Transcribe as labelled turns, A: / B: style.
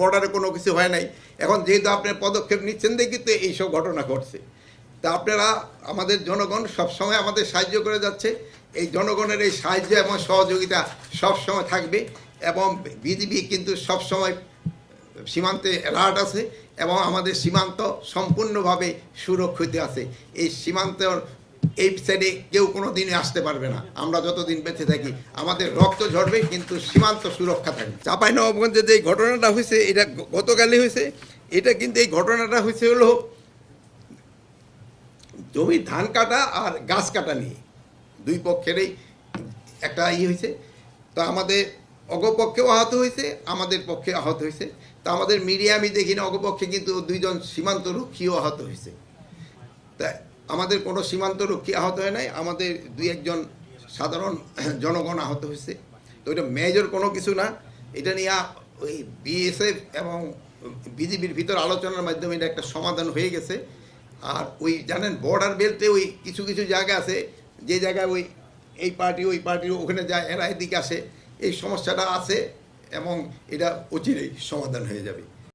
A: বর্ডারে কোনো কিছু হয় নাই। এখন যেহেতু আপনি পদক্ষেপ নিচ্ছেন, দেখি তো এইসব ঘটনা ঘটছে। তা আপনারা, আমাদের জনগণ সবসময় আমাদের সাহায্য করে যাচ্ছে। এই জনগণের এই সাহায্য এবং সহযোগিতা সবসময় থাকবে এবং বিজিবি কিন্তু সবসময় সীমান্তে অ্যালার্ট আছে এবং আমাদের সীমান্ত সম্পূর্ণভাবে সুরক্ষিত আছে। এই সীমান্তর এই সাইডে কেউ কোনো দিনে আসতে পারবে না। আমরা যতদিন বেঁচে থাকি, আমাদের রক্ত ঝরবে, কিন্তু সীমান্ত সুরক্ষা থাকবে। চাপাই নবাবগঞ্জে যে ঘটনাটা হয়েছে, এটা গতকালই হয়েছে। এটা কিন্তু এই ঘটনাটা হয়েছে হলো জমি ধান কাটা আর গাছ কাটা নিয়ে। দুই পক্ষেরই একটা ই হয়েছে। তো আমাদের অগপক্ষেও আহত হয়েছে, আমাদের পক্ষে আহত হয়েছে। তো আমাদের মিডিয়া আমি দেখি না, অগপক্ষে কিন্তু দুইজন সীমান্ত রক্ষীও আহত হয়েছে। তা আমাদের কোনো সীমান্ত রক্ষী আহত হয় নাই, আমাদের দুই একজন সাধারণ জনগণ আহত হয়েছে। তো এটা মেজর কোনো কিছু না। এটা নিয়ে ওই বিএসএফ এবং বিজেপির ভিতর আলোচনার মাধ্যমে এটা একটা সমাধান হয়ে গেছে। আর ওই জানেন বর্ডার বেল্টে ওই কিছু কিছু জায়গা আছে, যে জায়গায় ওই এই পার্টি ওই পার্টি ওখানে যায়, এরা এদিকে আসে। এই সমস্যাটা আছে এবং এটা অচিরেই সমাধান হয়ে যাবে।